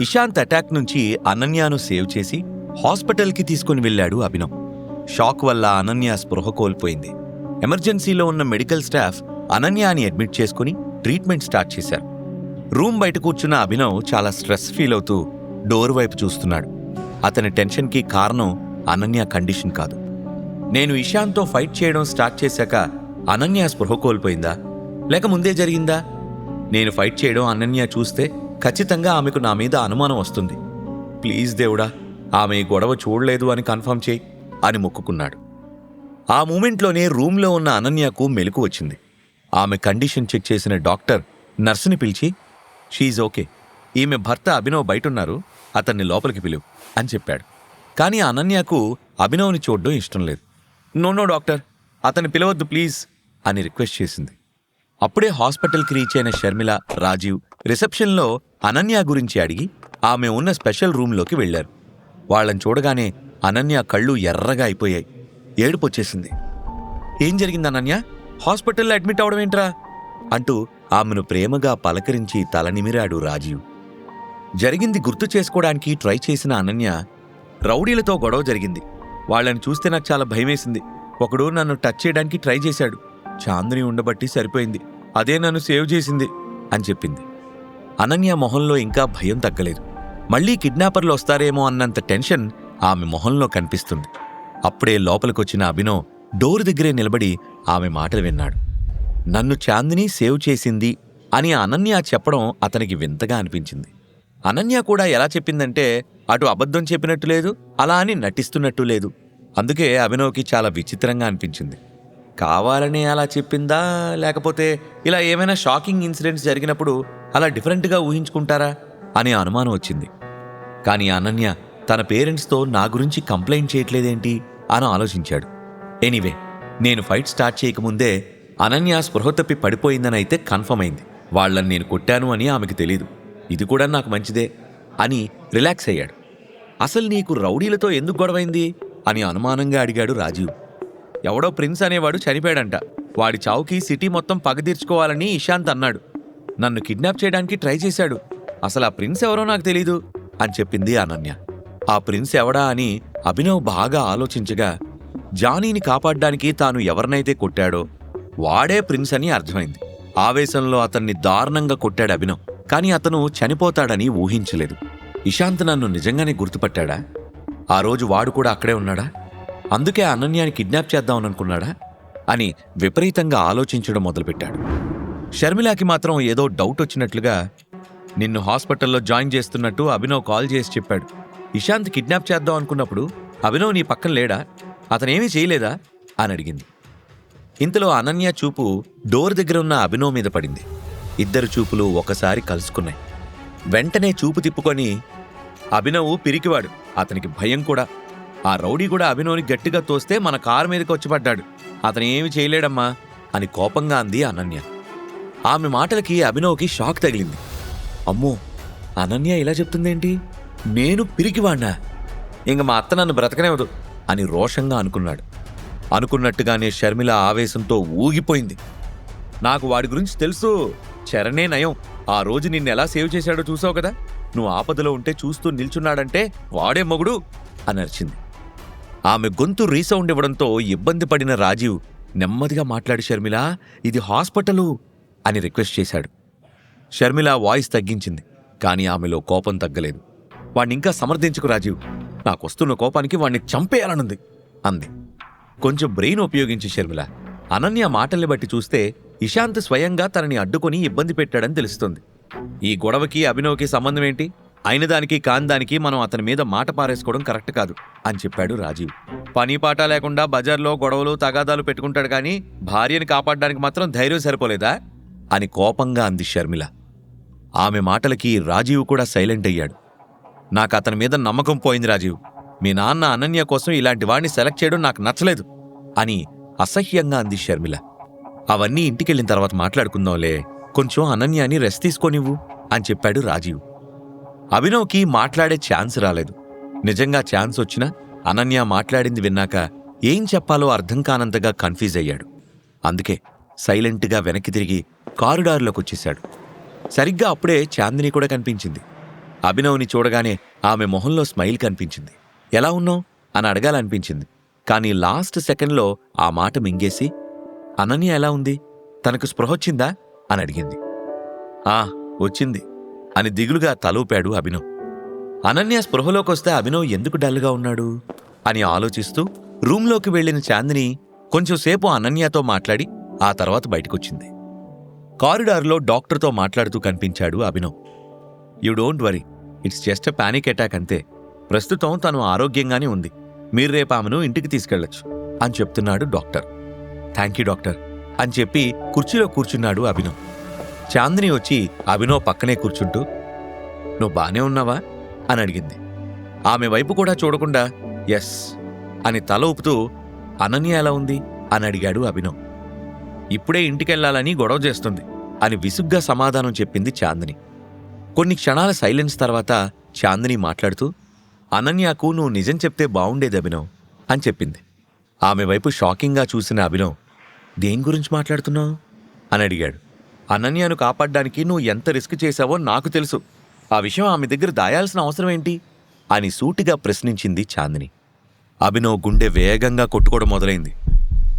Ishant attack నుంచి అనన్యను save చేసి హాస్పిటల్కి తీసుకుని వెళ్ళాడు అభినవ్. షాక్ వల్ల అనన్య స్పృహ కోల్పోయింది. ఎమర్జెన్సీలో ఉన్న మెడికల్ స్టాఫ్ అనన్యాని అడ్మిట్ చేసుకుని ట్రీట్మెంట్ స్టార్ట్ చేశారు. రూమ్ బయట కూర్చున్న అభినవ్ చాలా స్ట్రెస్ ఫీల్ అవుతూ డోర్ వైపు చూస్తున్నాడు. అతని టెన్షన్కి కారణం అనన్య కండిషన్ కాదు. నేను ఇషాంత్తో ఫైట్ చేయడం స్టార్ట్ చేశాక అనన్య స్పృహ కోల్పోయిందా? లేక ముందే జరిగిందా? నేను ఫైట్ చేయడం అనన్య చూస్తే ఖచ్చితంగా ఆమెకు నా మీద అనుమానం వస్తుంది. ప్లీజ్ దేవుడా ఆమె గొడవ చూడలేదు అని కన్ఫర్మ్ చేయి అని మొక్కుకున్నాడు. ఆ మూమెంట్లోనే రూమ్లో ఉన్న అనన్యకు మెలకు వచ్చింది. ఆమె కండిషన్ చెక్ చేసిన డాక్టర్ నర్సుని పిలిచి షీఈ్ ఓకే. ఈమె భర్త అభినవ్ బయటున్నారు. అతన్ని లోపలికి పిలువు అని చెప్పాడు. కానీ అనన్యకు అభినవ్ని చూడడం ఇష్టం లేదు. No no doctor. అతన్ని పిలవద్దు ప్లీజ్ అని రిక్వెస్ట్ చేసింది. అప్పుడే హాస్పిటల్కి రీచ్ అయిన షర్మిల రాజీవ్ రిసెప్షన్లో అనన్య గురించి అడిగి ఆమె ఉన్న స్పెషల్ రూమ్లోకి వెళ్ళారు వాళ్ళని చూడగానే అనన్య కళ్ళు ఎర్రగా అయిపోయాయి. ఏడుపొచ్చేసింది ఏం జరిగింది అనన్య? హాస్పిటల్లో అడ్మిట్ అవడం ఏంట్రా? అంటూ ఆమెను ప్రేమగా పలకరించి తలనిమిరాడు రాజీవ్. జరిగింది గుర్తు చేసుకోవడానికి ట్రై చేసిన అనన్య రౌడీలతో గొడవ జరిగింది. వాళ్ళని చూస్తే నాకు చాలా భయమేసింది. ఒకడు నన్ను టచ్ చేయడానికి ట్రై చేశాడు. చాందిని ఉండబట్టి సరిపోయింది. అదే నన్ను సేవ్ చేసింది అని చెప్పింది. అనన్య మొహంలో ఇంకా భయం తగ్గలేదు. మళ్ళీ కిడ్నాపర్లు వస్తారేమో అన్నంత టెన్షన్ ఆమె మొహంలో కనిపిస్తుంది. అప్పుడే లోపలికొచ్చిన అభినవ్ డోర్ దగ్గరే నిలబడి ఆమె మాటలు విన్నాడు. నన్ను చాందిని సేవ్ చేసింది అని అనన్య చెప్పడం అతనికి వింతగా అనిపించింది. అనన్య కూడా ఎలా చెప్పిందంటే అటు అబద్ధం చెప్పినట్టు లేదు అలా అని నటిస్తున్నట్టు లేదు. అందుకే అభినవ్కి చాలా విచిత్రంగా అనిపించింది. కావాలని అలా చెప్పిందా? లేకపోతే ఇలా ఏమైనా షాకింగ్ ఇన్సిడెంట్స్ జరిగినప్పుడు అలా డిఫరెంట్గా ఊహించుకుంటారా? అనే అనుమానం వచ్చింది. కానీ అనన్య తన పేరెంట్స్తో నా గురించి కంప్లైంట్ చేయట్లేదేంటి? అని ఆలోచించాడు. ఎనీవే నేను ఫైట్ స్టార్ట్ చేయకముందే అనన్య స్పృహ తప్పి పడిపోయిందని అయితే కన్ఫర్మ్ అయింది. వాళ్ళని నేను కొట్టాను అని ఆమెకు తెలీదు. ఇది కూడా నాకు మంచిదే అని రిలాక్స్ అయ్యాడు. అసలు నీకు రౌడీలతో ఎందుకు గొడవైంది? అని అనుమానంగా అడిగాడు రాజీవ్. ఎవడో ప్రిన్స్ అనేవాడు చనిపోయాడంట. వాడి చావుకి సిటీ మొత్తం పగదీర్చుకోవాలని ఇషాంత్ అన్నాడు. నన్ను కిడ్నాప్ చేయడానికి ట్రై చేశాడు. అసలు ఆ ప్రిన్స్ ఎవరో నాకు తెలీదు అని చెప్పింది అనన్య. ఆ ప్రిన్స్ ఎవడా అని అభినవ్ బాగా ఆలోచించగా జానీని కాపాడ్డానికి తాను ఎవరినైతే కొట్టాడో వాడే ప్రిన్స్ అని అర్థమైంది. ఆవేశంలో అతన్ని దారుణంగా కొట్టాడు అభినవ్ కానీ అతను చనిపోతాడని ఊహించలేదు. ఇషాంత్ నన్ను నిజంగానే గుర్తుపట్టాడా? ఆ రోజు వాడు కూడా అక్కడే ఉన్నాడా? అందుకే అనన్యాని కిడ్నాప్ చేద్దామనుకున్నాడా? అని విపరీతంగా ఆలోచించడం మొదలుపెట్టాడు. షర్మిలాకి మాత్రం ఏదో డౌట్ వచ్చినట్లుగా నిన్ను హాస్పిటల్లో జాయిన్ చేస్తున్నట్టు అభినవ్ కాల్ చేసి చెప్పాడు. ఇషాంత్ కిడ్నాప్ చేద్దాం అనుకున్నప్పుడు అభినవ్ నీ పక్కన లేడా? అతనేమీ చేయలేదా? అని అడిగింది. ఇంతలో అనన్య చూపు డోర్ దగ్గర ఉన్న అభినవ్ మీద పడింది. ఇద్దరు చూపులు ఒకసారి కలుసుకున్నాయి. వెంటనే చూపు తిప్పుకొని అభినవ్ పిరికివాడు. అతనికి భయం కూడా. ఆ రౌడీ కూడా అభినవ్ని గట్టిగా తోస్తే మన కారు మీదకి వచ్చి పడ్డాడు. అతను ఏమి చేయలేడమ్మా అని కోపంగా అంది అనన్య. ఆమె మాటలకి అభినవ్కి షాక్ తగిలింది. అమ్మో అనన్య ఇలా చెప్తుందేంటి? నేను పిరికివాణ్ణా? ఇంక మా అత్త నన్ను బ్రతకనేవదు అని రోషంగా అనుకున్నాడు. అనుకున్నట్టుగానే షర్మిల ఆవేశంతో ఊగిపోయింది. నాకు వాడి గురించి తెలుసు. చరణే నయం. ఆ రోజు నిన్ను ఎలా సేవ్ చేశాడో చూసావు కదా? నువ్వు ఆపదలో ఉంటే చూస్తూ నిల్చున్నాడంటే వాడే మొగుడు అని అరిచింది. ఆమె గొంతు రీసౌండ్ ఇవ్వడంతో ఇబ్బంది పడిన రాజీవ్ నెమ్మదిగా మాట్లాడి షర్మిల ఇది హాస్పిటలు. అని రిక్వెస్ట్ చేశాడు. షర్మిల వాయిస్ తగ్గించింది కానీ ఆమెలో కోపం తగ్గలేదు. వాణ్ణి ఇంకా సమర్థించుకు రాజీవ్. నాకొస్తున్న కోపానికి వాణ్ణి చంపేయాలనుంది అంది. కొంచెం బ్రెయిన్ ఉపయోగించి షర్మిల. అనన్య మాటల్ని బట్టి చూస్తే ఇషాంత్ స్వయంగా తనని అడ్డుకొని ఇబ్బంది పెట్టాడని తెలుస్తుంది. ఈ గొడవకి అభినవ్కి సంబంధం ఏంటి? అయిన దానికి కాని దానికి మనం అతని మీద మాట పారేసుకోవడం కరెక్ట్ కాదు అని చెప్పాడు రాజీవ్. పని పాట లేకుండా బజార్లో గొడవలు తగాదాలు పెట్టుకుంటాడు కానీ భార్యని కాపాడడానికి మాత్రం ధైర్యం సరిపోలేదా? అని కోపంగా అంది షర్మిల. ఆమె మాటలకి రాజీవ్ కూడా సైలెంట్ అయ్యాడు. నాకు అతని మీద నమ్మకం పోయింది రాజీవ్. మీ నాన్న అనన్య కోసం ఇలాంటి వాడిని సెలెక్ట్ చేయడం నాకు నచ్చలేదు అని అసహ్యంగా అంది షర్మిల. అవన్నీ ఇంటికెళ్ళిన తర్వాత మాట్లాడుకుందాంలే కొంచెం అనన్యాని రెస్ట్ తీసుకోనివ్వు అని చెప్పాడు రాజీవ్. అభినవ్కి మాట్లాడే ఛాన్స్ రాలేదు. నిజంగా ఛాన్స్ వచ్చినా అనన్య మాట్లాడింది విన్నాక ఏం చెప్పాలో అర్థం కానంతగా కన్ఫ్యూజ్ అయ్యాడు. అందుకే సైలెంట్గా వెనక్కి తిరిగి కారిడార్లోకి వచ్చేశాడు సరిగ్గా అప్పుడే చాందిని కూడా కనిపించింది. అభినవ్ని చూడగానే ఆమె మొహంలో స్మైల్ కనిపించింది. ఎలా ఉన్నావు? అని అడగాలనిపించింది. కానీ లాస్ట్ సెకండ్లో ఆ మాట మింగేసి అనన్య ఎలా ఉంది? తనకు స్పృహొచ్చిందా అని అడిగింది. ఆ వచ్చింది అని దిగులుగా తలూపాడు అభినవ్. అనన్య స్పృహలోకొస్తే అభినవ్ ఎందుకు డల్గా ఉన్నాడు? అని ఆలోచిస్తూ రూంలోకి వెళ్ళిన చాందిని కొంచెంసేపు అనన్యతో మాట్లాడి ఆ తర్వాత బయటకొచ్చింది. కారిడార్లో డాక్టర్తో మాట్లాడుతూ కనిపించాడు Abhinav. You don't worry it's just panic attack అంతే. ప్రస్తుతం తను ఆరోగ్యంగానే ఉంది. మీరు రేపు ఆమెను ఇంటికి తీసుకెళ్ళొచ్చు అని చెప్తున్నాడు డాక్టర్. థ్యాంక్ యూ డాక్టర్ అని చెప్పి కుర్చీలో కూర్చున్నాడు అభినవ్. చాందిని వచ్చి అభినవ్ పక్కనే కూర్చుంటూ నువ్వు బానే ఉన్నావా? అని అడిగింది. ఆమె వైపు కూడా చూడకుండా ఎస్ అని తల ఊపుతూ అనన్య ఎలా ఉంది? అని అడిగాడు అభినవ్. ఇప్పుడే ఇంటికెళ్ళాలని గొడవ చేస్తుంది అని విసుగ్గా సమాధానం చెప్పింది చాందిని. కొన్ని క్షణాల సైలెన్స్ తర్వాత చాందిని మాట్లాడుతూ అనన్యకు నువ్వు నిజం చెప్తే బావుండేది అభినవ్ అని చెప్పింది. ఆమె వైపు షాకింగ్గా చూసిన అభినవ్ దేని గురించి మాట్లాడుతున్నావు? అని అడిగాడు. అనన్యను కాపాడడానికి నువ్వు ఎంత రిస్క్ చేశావో నాకు తెలుసు. ఆ విషయం ఆమె దగ్గర దాయాల్సిన అవసరం ఏంటి? అని సూటిగా ప్రశ్నించింది చాందిని. అభినవ్ గుండె వేగంగా కొట్టుకోవడం మొదలైంది.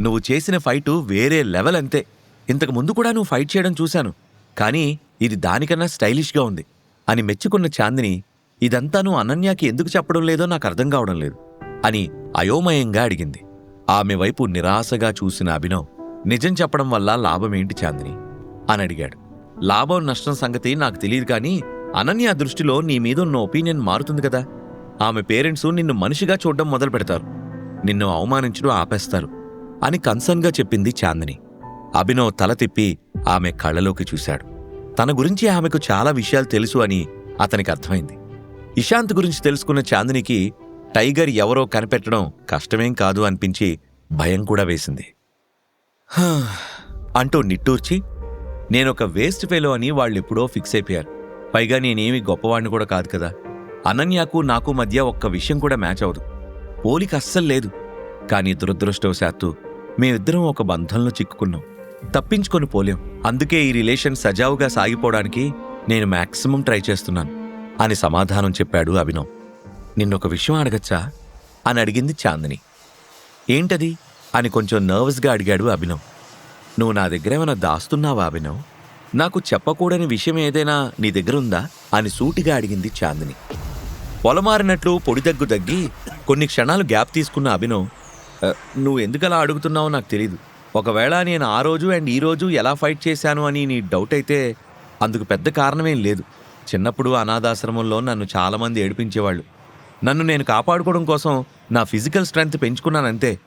నువ్వు చేసిన ఫైటు వేరే లెవెల్ అంతే. ఇంతకు ముందు కూడా నువ్వు ఫైట్ చేయడం చూశాను. కానీ ఇది దానికన్నా స్టైలిష్గా ఉంది. అని మెచ్చుకున్న చాందిని ఇదంతా నువ్వు అనన్యాకి ఎందుకు చెప్పడం లేదో నాకు అర్థం కావడం లేదు అని అయోమయంగా అడిగింది. ఆమె వైపు నిరాశగా చూసిన అభినవ్ నిజం చెప్పడం వల్ల లాభమేంటి చాందిని? అని అడిగాడు. లాభం నష్టం సంగతి నాకు తెలియదు కానీ అనన్య దృష్టిలో నీ మీద ఉన్న ఒపీనియన్ మారుతుంది కదా. ఆమె పేరెంట్స్ నిన్ను మనిషిగా చూడడం మొదలు పెడతారు నిన్ను అవమానించడం ఆపేస్తారు. అని కన్సర్న్గా చెప్పింది చాందిని. అభినవ్ తల తిప్పి ఆమె కళ్ళలోకి చూశాడు. తన గురించి ఆమెకు చాలా విషయాలు తెలుసు అని అతనికి అర్థమైంది. ఇషాంత్ గురించి తెలుసుకున్న చాందినికి టైగర్ ఎవరో కనిపెట్టడం కష్టమేం కాదు అనిపించి భయం కూడా వేసింది. అంటూ నిట్టూర్చి నేనొక వేస్ట్ ఫెలో అని వాళ్ళెప్పుడో ఫిక్స్ అయిపోయారు. పైగా నేనేమి గొప్పవాడిని కూడా కాదు కదా. అనన్యకు నాకు మధ్య ఒక్క విషయం కూడా మ్యాచ్ అవదు పోలిక అస్సలు లేదు. కానీ దురదృష్టవశాత్తు మేమిద్దరం ఒక బంధంలో చిక్కుకున్నాం. తప్పించుకొని పోలేం. అందుకే ఈ రిలేషన్ సజావుగా సాగిపోవడానికి నేను మాక్సిమం ట్రై చేస్తున్నాను అని సమాధానం చెప్పాడు అభినవ్. నిన్నొక విషయం అడగచ్చా? అని అడిగింది చాందిని. ఏంటది? అని కొంచెం నర్వస్గా అడిగాడు అభినవ్. నువ్వు నా దగ్గర ఏమైనా దాస్తున్నావా అభినవ్? నాకు చెప్పకూడని విషయం ఏదైనా నీ దగ్గర ఉందా? అని సూటిగా అడిగింది చాందిని. పొలమారినట్లు పొడి దగ్గు తగ్గి కొన్ని క్షణాలు గ్యాప్ తీసుకున్న అభినవ్ నువ్వు ఎందుకలా అడుగుతున్నావో నాకు తెలీదు. ఒకవేళ నేను ఆ రోజు అండ్ ఈ రోజు ఎలా ఫైట్ చేశాను అని నీ డౌట్ అయితే అందుకు పెద్ద కారణమేం లేదు. చిన్నప్పుడు అనాథాశ్రమంలో నన్ను చాలామంది ఏడిపించేవాళ్ళు. నన్ను నేను కాపాడుకోవడం కోసం నా ఫిజికల్ స్ట్రెంగ్త్ పెంచుకున్నానంతే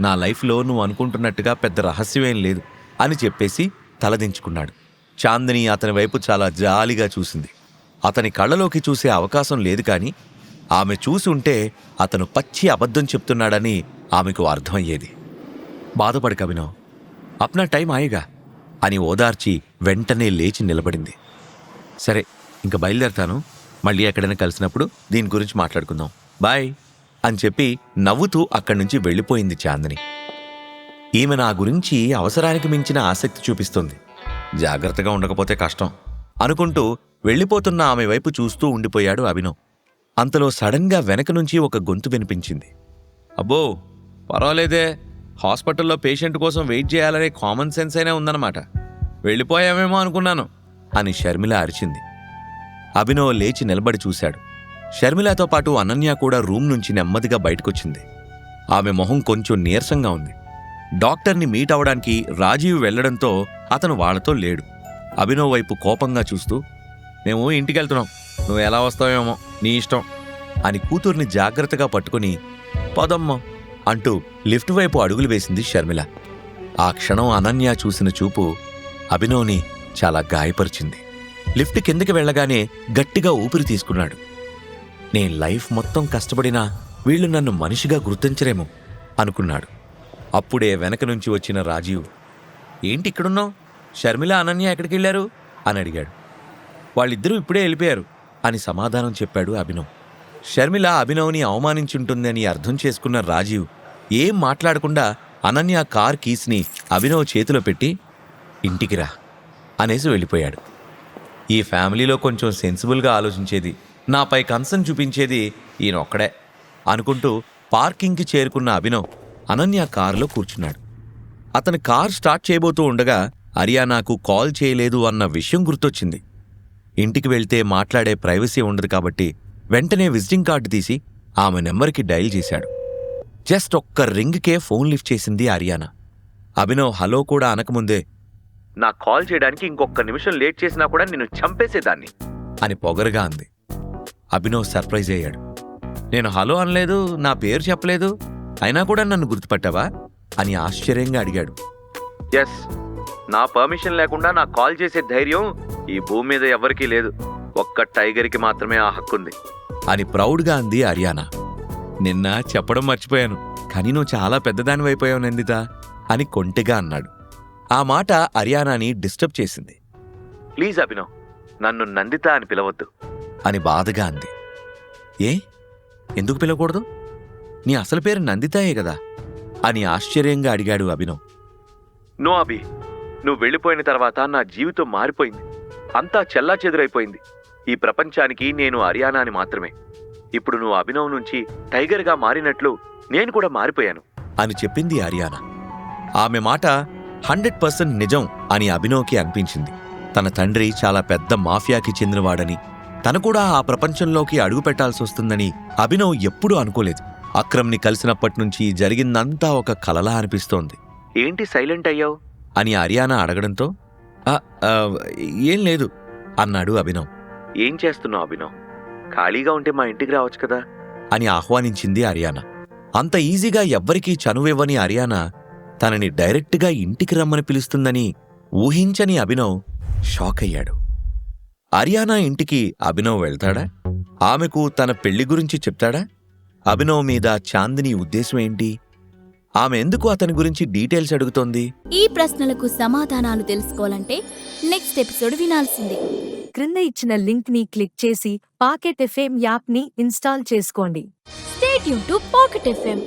నా లైఫ్లో నువ్వు అనుకుంటున్నట్టుగా పెద్ద రహస్యమేం లేదు అని చెప్పేసి తలదించుకున్నాడు. చాందిని అతని వైపు చాలా జాలిగా చూసింది. అతని కళ్ళలోకి చూసే అవకాశం లేదు కానీ ఆమె చూసి ఉంటే అతను పచ్చి అబద్ధం చెప్తున్నాడని ఆమెకు అర్థమయ్యేది. బాధపడక అభినవ్. అప్నా టైం ఆయేగా అని ఓదార్చి వెంటనే లేచి నిలబడింది. సరే ఇంక బయలుదేరతాను. మళ్ళీ ఎక్కడైనా కలిసినప్పుడు దీని గురించి మాట్లాడుకుందాం. బాయ్ అని చెప్పి నవ్వుతూ అక్కడి నుంచి వెళ్ళిపోయింది చాందిని. ఈమె నా గురించి అవసరానికి మించిన ఆసక్తి చూపిస్తుంది. జాగ్రత్తగా ఉండకపోతే కష్టం అనుకుంటూ వెళ్ళిపోతున్న ఆమె వైపు చూస్తూ ఉండిపోయాడు అభినవ్. అంతలో సడన్గా వెనక నుంచి ఒక గొంతు వినిపించింది. అబ్బో! పర్వాలేదే హాస్పిటల్లో పేషెంట్ కోసం వెయిట్ చేయాలనే కామన్ సెన్స్ అయినా ఉందన్నమాట. వెళ్ళిపోయామేమో అనుకున్నాను అని షర్మిల అరిచింది. అభినవ్ లేచి నిలబడి చూశాడు. షర్మిలతో పాటు అనన్య కూడా రూమ్ నుంచి నెమ్మదిగా బయటకొచ్చింది. ఆమె మొహం కొంచెం నీరసంగా ఉంది. డాక్టర్ని మీట్ అవడానికి రాజీవ్ వెళ్ళడంతో అతను వాళ్ళతో లేడు. అభినవ్ వైపు కోపంగా చూస్తూ మేము ఇంటికెళ్తున్నాం. నువ్వు ఎలా వస్తావేమో నీ ఇష్టం అని కూతుర్ని జాగ్రత్తగా పట్టుకుని పదమ్మా అంటూ లిఫ్ట్ వైపు అడుగులు వేసింది షర్మిల. ఆ క్షణం అనన్య చూసిన చూపు అభినవ్ని చాలా గాయపరిచింది. లిఫ్ట్ కిందకి వెళ్ళగానే గట్టిగా ఊపిరి తీసుకున్నాడు. నేను లైఫ్ మొత్తం కష్టపడినా వీళ్ళు నన్ను మనిషిగా గుర్తించరేమో అనుకున్నాడు. అప్పుడే వెనక నుంచి వచ్చిన రాజీవ్ ఏంటి ఇక్కడున్నావు? షర్మిల అనన్య ఎక్కడికి వెళ్ళారు? అని అడిగాడు. వాళ్ళిద్దరూ ఇప్పుడే వెళ్ళిపోయారు అని సమాధానం చెప్పాడు అభినవ్. షర్మిల అభినవ్ని అవమానించుంటుందని అర్థం చేసుకున్న రాజీవ్ ఏం మాట్లాడకుండా అనన్య కార్ కీస్ని అభినవ్ చేతిలో పెట్టి ఇంటికి రా అనేసి వెళ్ళిపోయాడు. ఈ ఫ్యామిలీలో కొంచెం సెన్సిబుల్గా ఆలోచించేది నాపై కన్సర్న్ చూపించేది ఈయనొక్కడే అనుకుంటూ పార్కింగ్కి చేరుకున్న అభినవ్ అనన్య కారులో కూర్చున్నాడు. అతని కార్ స్టార్ట్ చేయబోతూ ఉండగా హరియానాకు కాల్ చేయలేదు అన్న విషయం గుర్తొచ్చింది. ఇంటికి వెళ్తే మాట్లాడే ప్రైవసీ ఉండదు కాబట్టి వెంటనే విజిటింగ్ కార్డు తీసి ఆమె నెంబర్కి డయల్ చేశాడు. జస్ట్ ఒక్క రింగ్కే ఫోన్ లిఫ్ట్ చేసింది ఆర్యానా అభినవ్ హలో కూడా అనకముందే నా కాల్ చేయడానికి ఇంకొక నిమిషం లేట్ చేసినా కూడా నిన్ను చంపేసేదాన్ని అని పొగరగా అంది. అభినవ్ సర్ప్రైజ్ అయ్యాడు. నేను హలో అనలేదు నా పేరు చెప్పలేదు అయినా కూడా నన్ను గుర్తుపట్టావా? అని ఆశ్చర్యంగా అడిగాడు. ఎస్ నా పర్మిషన్ లేకుండా నాకు కాల్ చేసే ధైర్యం ఈ భూమి మీద ఎవరికీ లేదు. ఒక్క టైగర్కి మాత్రమే ఆ హక్కుంది అని ప్రౌడ్గా అంది అరియానా. నిన్న చెప్పడం మర్చిపోయాను. కానీ నువ్వు చాలా పెద్దదానివైపోయావు నందిత అని కొంటెగా అన్నాడు. ఆ మాట హరియానాని డిస్టర్బ్ చేసింది. ప్లీజ్ అభినవ్ నన్ను నందిత అని పిలవద్దు. అని బాధగా అంది. ఏ? ఎందుకు పిలవకూడదు? నీ అసలు పేరు నందితాయే కదా? అని ఆశ్చర్యంగా అడిగాడు అభినవ్. నో అభి నువ్వు వెళ్ళిపోయిన తర్వాత నా జీవితం మారిపోయింది. అంతా చెల్లా చెదురైపోయింది ఈ ప్రపంచానికి నేను హరియానా అని మాత్రమే. ఇప్పుడు నువ్వు అభినవ్ నుంచి టైగర్గా మారినట్లు నేను కూడా మారిపోయాను. అని చెప్పింది హరియానా ఆమె మాట హండ్రెడ్ పర్సెంట్ నిజం అని అభినవ్కి అనిపించింది. తన తండ్రి చాలా పెద్ద మాఫియాకి చెందినవాడని తను కూడా ఆ ప్రపంచంలోకి అడుగు పెట్టాల్సి వస్తుందని అభినవ్ ఎప్పుడూ అనుకోలేదు. అక్రమ్ని కలిసినప్పటి నుంచి జరిగిందంతా ఒక కలలా అనిపిస్తోంది. ఏంటి సైలెంట్ అయ్యావు? అని హరియానా అడగడంతో "ఆ, ఆ, ఏం లేదు అన్నాడు అభినవ్. ఏం చేస్తున్నావు అభినవ్? ఖాళీగా ఉంటే మా ఇంటికి రావచ్చు కదా? అని ఆహ్వానించింది అరియానా. అంత ఈజీగా ఎవ్వరికీ చనువివ్వని అరియానా తనని డైరెక్ట్గా ఇంటికి రమ్మని పిలుస్తుందని ఊహించని అభినవ్ షాక్ అయ్యాడు. అరియానా ఇంటికి అభినవ్ వెళ్తాడా? ఆమెకు తన పెళ్ళి గురించి చెప్తాడా? అభినవ్ మీద చాందిని ఉద్దేశం ఏంటి? ఆమె ఎందుకు అతని గురించి డీటెయిల్స్ అడుగుతోంది? ఈ ప్రశ్నలకు సమాధానాలు తెలుసుకోవాలంటే నెక్స్ట్ ఎపిసోడ్ వినాల్సిందే. క్రింద ఇచ్చిన లింక్ని క్లిక్ చేసి పాకెట్ ఎఫ్ఎం యాప్ని ఇన్స్టాల్ చేసుకోండి. స్టేట్ యూన్ టు పాకెట్ ఎఫ్ఎం